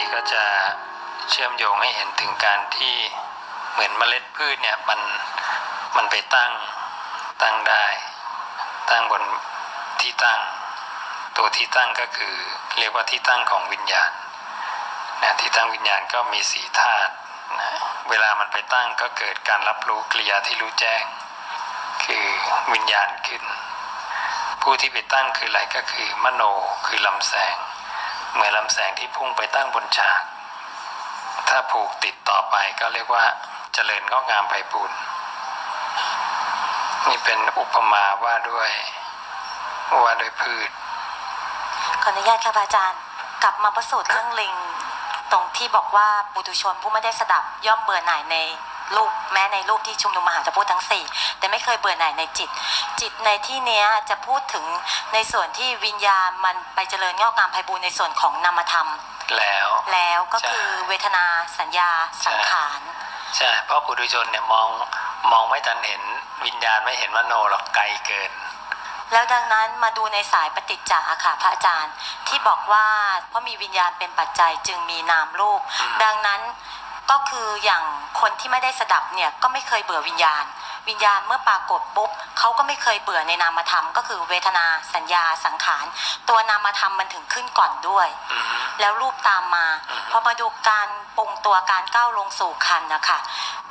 นี้ก็จะเชื่อมโยงให้เห็นถึงการที่เหมือนเมล็ดพืชเนี่ยมันมันไปตั้งตั้งได้ ตั้งบนที่ตั้ง ตัวที่ตั้งก็คือเรียกว่าที่ตั้งของวิญญาณนะที่ตั้งวิญญาณก็มีสีธาตุนะเวลามันไปตั้งก็เกิดการรับรู้กิริยาที่รู้แจ้ง คือวิญญาณขึ้น ผู้ที่ไปตั้งคืออะไรก็คือมโนคือลำแสง เหมือนลำแสงที่พุ่งไปตั้งบนฉาก ถ้าผูกติดต่อไปก็เรียกว่าเจริญงอกงามไพบูรณ์นี่เป็นอุปมาว่าด้วย ว่าด้วยพืช ขออนุญาตค่ะพระอาจารย์ กลับมาประสูตรเรื่องลิง ตรงที่บอกว่าปุถุชนผู้ไม่ได้สดับย่อมเบื่อหน่ายใน รูปแม้ในรูปที่ชุมนุมมหาจะพูดทั้งสี่แต่ไม่เคยเบื่อหน่ายในจิต จิตในที่เนี้ยจะพูดถึงในส่วนที่วิญญาณมันไปเจริญงอกงามไพบูรณ์ในส่วนของนามธรรม แล้ว แล้วก็คือเวทนาสัญญาสังขารใช่เพราะปุถุชนเนี่ยมองมองไม่ทันเห็นวิญญาณไม่เห็นมโนหรอกไกลเกินแล้วดังนั้นมาดูในสายปฏิจจาค่ะพระอาจารย์ที่บอกว่าเพราะมีวิญญาณเป็นปัจจัยจึงมีนามรูป ดังนั้น ก็คืออย่างคนที่ไม่ได้สดับเนี่ยก็ไม่เคยเบื่อวิญญาณ วิญญาณเมื่อปรากฏปุ๊บเขาก็ไม่เคยเบื่อในนามธรรม ก็คือเวทนาสัญญาสังขาร ตัวนามธรรมมันถึงขึ้นก่อนด้วยอืมแล้วรูปตามมาพอมาดูการปรุงตัวการก้าวลงสู่คันนะคะ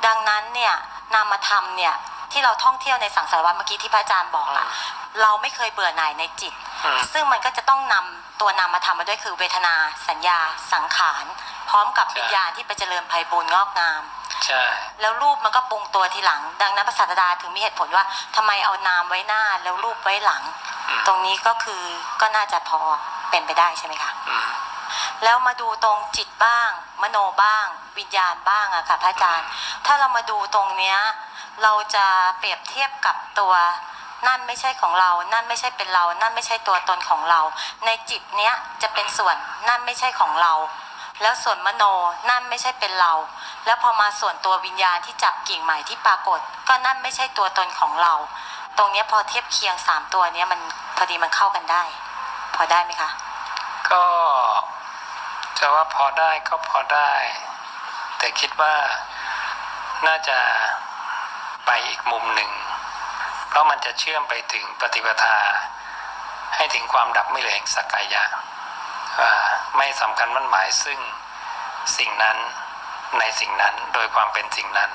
ดังนั้นเนี่ยนามธรรมเนี่ยที่เราท่องเที่ยวในสังสารวัฏเมื่อกี้ที่พระอาจารย์บอกอะเราไม่เคยเบื่อหน่ายในจิตอืมซึ่งมันก็จะต้องนำตัวนามธรรมมาด้วยคือเวทนา สัญญา สังขาร พร้อมกับใช่วิญญาณที่ไปเจริญไพบูรณ์งอกงาม ใช่ แล้วรูปมันก็ปรุงตัวทีหลัง ดังนั้นพระศาสดาถึงมีเหตุผลว่าทำไมเอานามไว้หน้าแล้วรูปไว้หลัง อืม ตรงนี้ก็คือก็น่าจะพอเป็นไปได้ใช่ไหมคะ อืม แล้วมาดูตรงจิตบ้าง มโนบ้าง วิญญาณบ้างอะค่ะพระอาจารย์ ถ้าเรามาดูตรงเนี้ยเราจะเปรียบเทียบกับตัว นั่นไม่ใช่ของเรา นั่นไม่ใช่เป็นเรา นั่นไม่ใช่ตัวตนของเรา ในจิตเนี้ยจะเป็นส่วนนั่นไม่ใช่ของเรา แล้วส่วนมโนนั่นไม่ใช่เป็นเรา แล้วพอมาส่วนตัววิญญาณที่จับกิ่งใหม่ที่ปรากฏ ก็นั่นไม่ใช่ตัวตนของเรา ตรงเนี้ยพอเทียบเคียงสามตัวเนี้ยมันพอดีมันเข้ากันได้ พอได้ไหมคะ ก็จะว่าพอได้ก็พอได้ แต่คิดว่าน่าจะไปอีกมุมหนึ่ง เพราะมันจะเชื่อมไปถึงปฏิปทา ให้ถึงความดับไม่เหลือแห่งสักกายะ ไม่สำคัญมั่นหมายซึ่งสิ่งนั้นในสิ่งนั้นโดยความเป็นสิ่งนั้น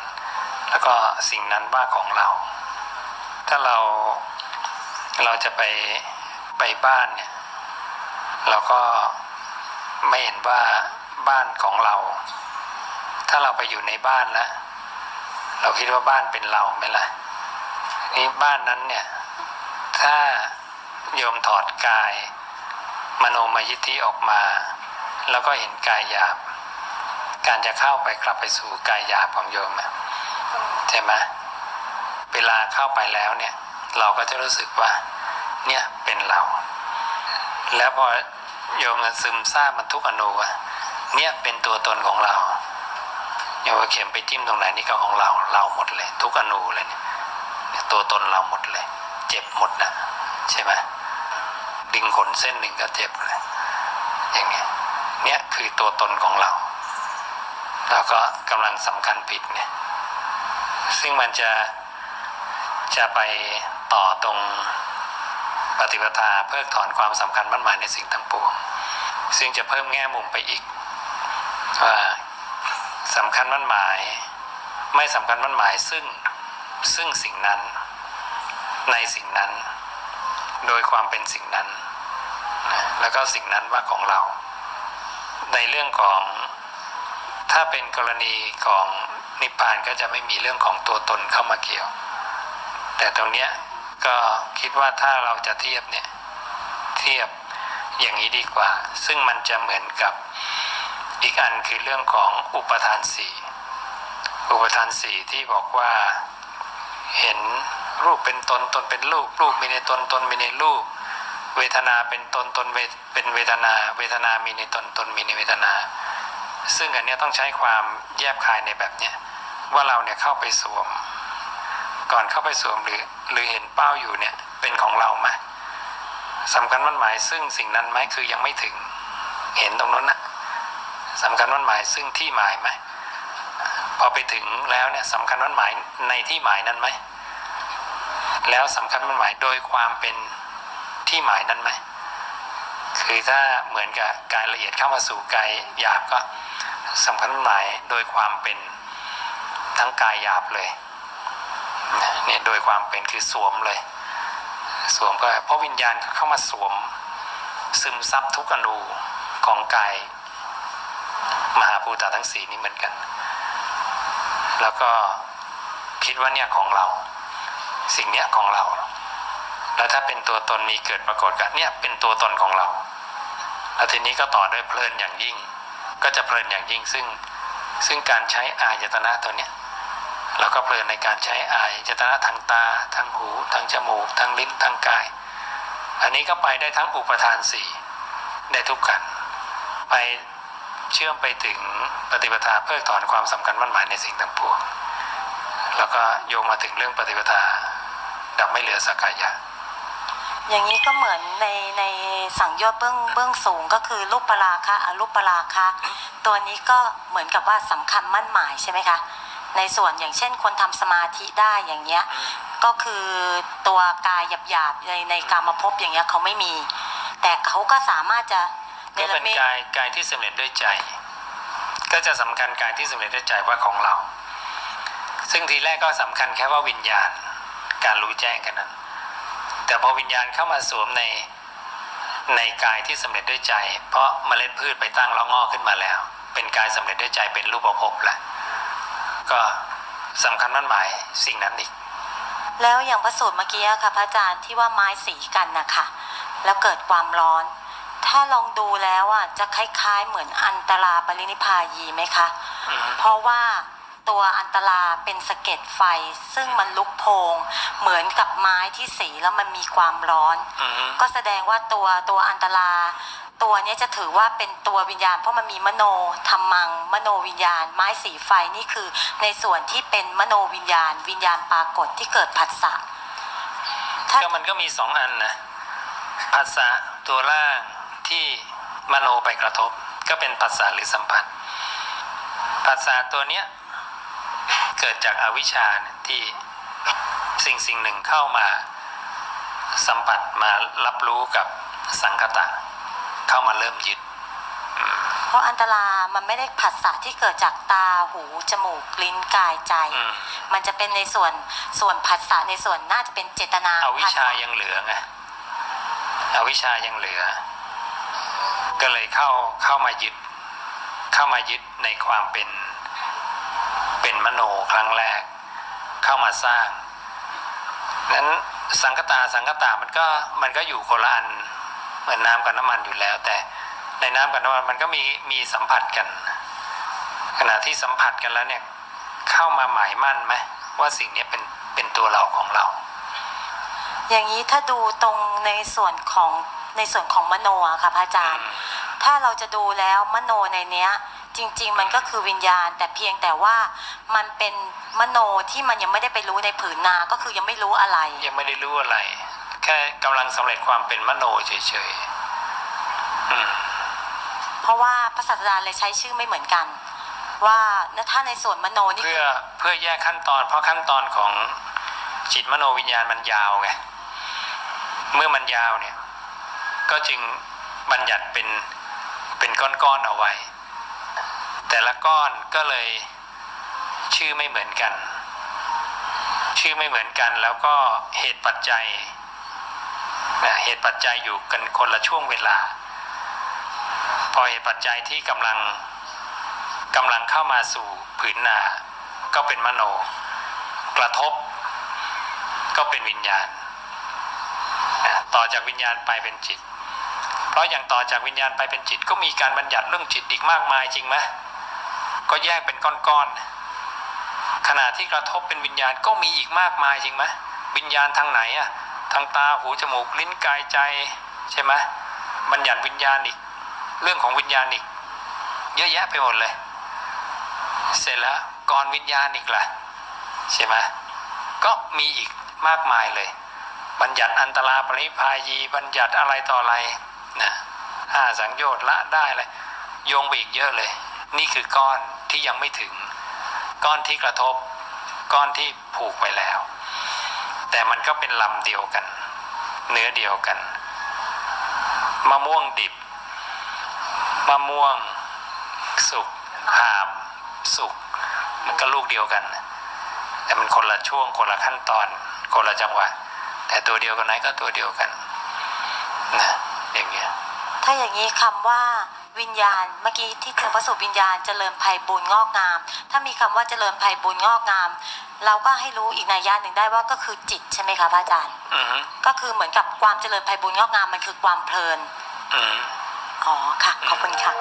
แล้วก็สิ่งนั้นว่าของเรา ถ้าเราเราจะไปไปบ้านเนี่ยเราก็ไม่เห็นว่าบ้านของเรา ถ้าเราไปอยู่ในบ้านแล้วเราคิดว่าบ้านเป็นเราไหมล่ะนี่บ้านนั้นเนี่ย ถ้าโยมถอดกาย มโนมยิทธิออกมา แล้วก็เห็นกายหยาบ การจะเข้าไปกลับไปสู่กายหยาบของโยมใช่ไหมเวลาเข้าไปแล้วเนี่ย เราก็จะรู้สึกว่า เนี่ยเป็นเรา แล้วพอโยมซึมซาบมันทุกอนูอะเนี่ยเป็นตัวตนของเราโยมเข็มไปจิ้มตรงไหนนี่ก็ของเรา เราหมดเลย ทุกอนูเลยเนี่ยตัวตนเราหมดเลย เจ็บหมดนะใช่ไหม งขนเส้นหนึ่งก็เจ็บเลยอย่างเงี้ยเนี่ยคือตัวตนของเรา เราก็กำลังสำคัญผิดเนี่ยซึ่งมันจะจะไปต่อตรงปฏิปทาเพิกถอนความสำคัญมั่นหมายในสิ่งทั้งปวงซึ่งจะเพิ่มแง่มุมไปอีกว่าสำคัญมั่นหมาย ไม่สำคัญมั่นหมายซึ่งซึ่งสิ่งนั้นในสิ่งนั้น โดยความเป็นสิ่งนั้น แล้วก็สิ่งนั้นว่าของเรา ในเรื่องของถ้าเป็นกรณีของนิพพานก็จะไม่มีเรื่องของตัวตนเข้ามาเกี่ยว แต่ตรงเนี้ยก็คิดว่าถ้าเราจะเทียบเนี่ยเทียบอย่างนี้ดีกว่า ซึ่งมันจะเหมือนกับอีกอันคือเรื่องของอุปทานสี่อุปทานสี่ที่บอกว่าเห็นรูปเป็นตนตนเป็นรูปรูปมีในตนตนมีในรูป เวทนาเป็นตนตนเป็นเวทนา เวทนามีในตนตนมีในเวทนา ซึ่งอันเนี้ยต้องใช้ความแยบคายในแบบเนี้ยว่าเราเนี่ยเข้าไปสวม ก่อนเข้าไปสวมหรือหรือเห็นเป้าอยู่เนี่ยเป็นของเราไหมสำคัญมันหมายซึ่งสิ่งนั้นไหมคือยังไม่ถึง เห็นตรงนั้นนะสำคัญมั่นหมายซึ่งที่หมายไหมพอไปถึงแล้วเนี่ยสำคัญมั่นหมายในที่หมายนั้นไหมแล้วสำคัญมั่นหมายโดยความเป็น ที่หมายนั้นไหม คือถ้าเหมือนกับกายละเอียดเข้ามาสู่กายหยาบก็สำคัญหมายโดยความเป็นทั้งกายหยาบเลยเนี่ยโดยความเป็นคือสวมเลย สวมก็เพราะวิญญาณเข้ามาสวม ซึมซับทุกอนูของกายมหาภูตาทั้งสี่นี้เหมือนกัน แล้วก็คิดว่าเนี่ยของเรา สิ่งเนี้ยของเรา แล้วถ้าเป็นตัวตนมีเกิดปรากฏกันเนี่ยเป็นตัวตนของเราแล้วทีนี้ก็ต่อด้วยเพลินอย่างยิ่ง ก็จะเพลินอย่างยิ่งซึ่ง ซึ่งการใช้อายตนะตัวเนี้ยเราก็เพลินในการใช้อายตนะทางตาทางหูทางจมูกทางลิ้นทางกาย อันนี้ก็ไปได้ทั้งอุปทานสี่ได้ทุกกันไปเชื่อมไปถึงปฏิปทาเพิกถอนความสำคัญมั่นหมายในสิ่งทั้งปวงแล้วก็โยงมาถึงเรื่องปฏิปทาดับไม่เหลือสักกายะ อย่างนี้ก็เหมือนในในสังโยชน์เบื้องเบื้องสูงก็คือรูปปราคะอรูปปราคะตัวนี้ก็เหมือนกับว่าสำคัญมั่นหมายใช่ไหมคะในส่วนอย่างเช่นคนทำสมาธิได้อย่างเงี้ยก็คือตัวกายหยาบๆในในกามภพอย่างเงี้ยเขาไม่มี แต่เขาก็สามารถจะเนก็รเป็นมิตกายกายที่สำเร็จด้วยใจ ก็จะสำคัญกายที่สำเร็จด้วยใจว่าของเรา ซึ่งทีแรกก็สำคัญแค่ว่าวิญญาณ การรู้แจ้งแค่นั้น แต่พอวิญญาณเข้ามาสวมในในกายที่สำเร็จด้วยใจ เพราะเมล็ดพืชไปตั้งแล้วงอกขึ้นมาแล้ว เป็นกายสำเร็จด้วยใจเป็นรูปภพแหละก็สำคัญมั่นหมายสิ่งนั้นอีก แล้วอย่างพระสูตรเมื่อกี้อะค่ะพระอาจารย์ที่ว่าไม้สีกันนะคะแล้วเกิดความร้อน ถ้าลองดูแล้วอะจะคล้ายๆ เหมือนอันตราปรินิพพายีไหมคะอืมเพราะว่า ตัวอันตราเป็นสะเก็ดไฟ ซึ่งมันลุกโพงเหมือนกับไม้ที่สีแล้วมันมีความร้อน อืม ก็แสดงว่าตัวตัวอันตราตัวเนี้ยจะถือว่าเป็นตัววิญญาณ เพราะมันมีมโนธรรมัง มโนวิญญาณ ไม้สีไฟนี่คือในส่วนที่เป็นมโนวิญญาณ วิญญาณปรากฏที่เกิดผัสสะถ้า ก็มันก็มีสองอันนะภาษาตัวล่างที่มโนไปกระทบ ก็เป็นภาษาหรือสัมผัสภาษาตัวเนี้ยเกิดจากอาวิชชาเนี่ยที่สิ่งสิ่งหนึ่งเข้ามาสัมผัสมารับรู้กับสังคตะ เข้ามาเริ่มยึด เพราะอันตรามันไม่ได้ผัสสะที่เกิดจากตาหู จมูกลิ้นกายใจ อืม มันจะเป็นในส่วนส่วนผัสสะในส่วนน่าจะเป็นเจตนาอวิชชาผัสสะยังเหลือไงอวิชชายังเหลือ ก็เลยเข้าเข้ามายึด เข้ามายึดในความเป็น เป็นมโนครั้งแรก เข้ามาสร้างนั้นสังคตาสังคตามันก็มันก็อยู่คนละอันเหมือนน้ำกับน้ำมันอยู่แล้ว แต่ในน้ำกับน้ำมันมันก็มีมีสัมผัสกัน ขณะที่สัมผัสกันแล้วเนี่ยเข้ามาหมายมั่นไหมว่าสิ่งเนี้ยเป็นเป็นตัวเราของเรา อย่างนี้ถ้าดูตรงในส่วนของในส่วนของมโนอะค่ะพระอาจารย์อืมถ้าเราจะดูแล้วมโนในเนี้ย จริง ๆ มันก็คือวิญญาณ แต่เพียงแต่ว่ามันเป็นมโนที่มันยังไม่ได้ไปรู้ในผืนนา ก็คือยังไม่รู้อะไร ยังไม่ได้รู้อะไร แค่กำลังสำเร็จความเป็นมโนเฉยๆอืมเพราะว่าพระศาสดาเลยใช้ชื่อไม่เหมือนกัน ว่าถ้าในส่วนมโนนี่เพื่คืออเพื่อแยกขั้นตอน เพราะขั้นตอนของจิตมโนวิญญาณมันยาวไงเมื่อมันยาวเนี่ย ก็จึงบัญญัติเป็นเป็นก้อนๆเอาไว้ แต่ละก้อนก็เลยชื่อไม่เหมือนกัน ชื่อไม่เหมือนกัน แล้วก็เหตุปัจจัยเหตุปัจจัยอยู่กันคนละช่วงเวลา พอเหตุปัจจัยที่กำลังกำลังเข้ามาสู่ผืนนา ก็เป็นมโน กระทบ ก็เป็นวิญญาณ ต่อจากวิญญาณไปเป็นจิต เพราะอย่างต่อจากวิญญาณไปเป็นจิตก็มีการบัญญัติเรื่องจิตอีกมากมายจริงไหม ก็แยกเป็นก้อนๆขณะที่กระทบเป็นวิญญาณก็มีอีกมากมายจริงไหมวิญญาณทางไหนอะทางตาหูจมูกลิ้นกายใจใช่ไหมบัญญัติวิญญาณอีก เรื่องของวิญญาณอีก เยอะแยะไปหมดเลย เสร็จแล้วก่อนวิญญาณอีกล่ะใช่ไหมก็มีอีกมากมายเลย บัญญัติอันตราปริพายีบัญญัติอะไรต่ออะไรนะห้าสังโยชน์ละได้เลยโยงไปอีกเยอะเลย นี่คือก้อนที่ยังไม่ถึง ก้อนที่กระทบ ก้อนที่ผูกไปแล้ว แต่มันก็เป็นลำเดียวกัน เนื้อเดียวกันมะม่วงดิบมะม่วง สุกหามสุกมันก็ลูกเดียวกัน แต่มันคนละช่วงคนละขั้นตอน คนละจังหวะ แต่ตัวเดียวกันไหนก็ตัวเดียวกันนะอย่างเงี้ยถ้าอย่างนี้คำว่า วิญญาณเมื่อกี้ที่เจอพระสุวิญญาณเจริญภัยบุญงอกงาม ถ้ามีคำว่าเจริญภัยบุญงอกงาม เราก็ให้รู้อีกนัยยะหนึ่งได้ว่าก็คือจิตใช่ไหมคะพระอาจารย์อืมก็คือเหมือนกับความเจริญภัยบุญงอกงามมันคือความเพลินอืมอ๋อค่ะขอบคุณค่ะ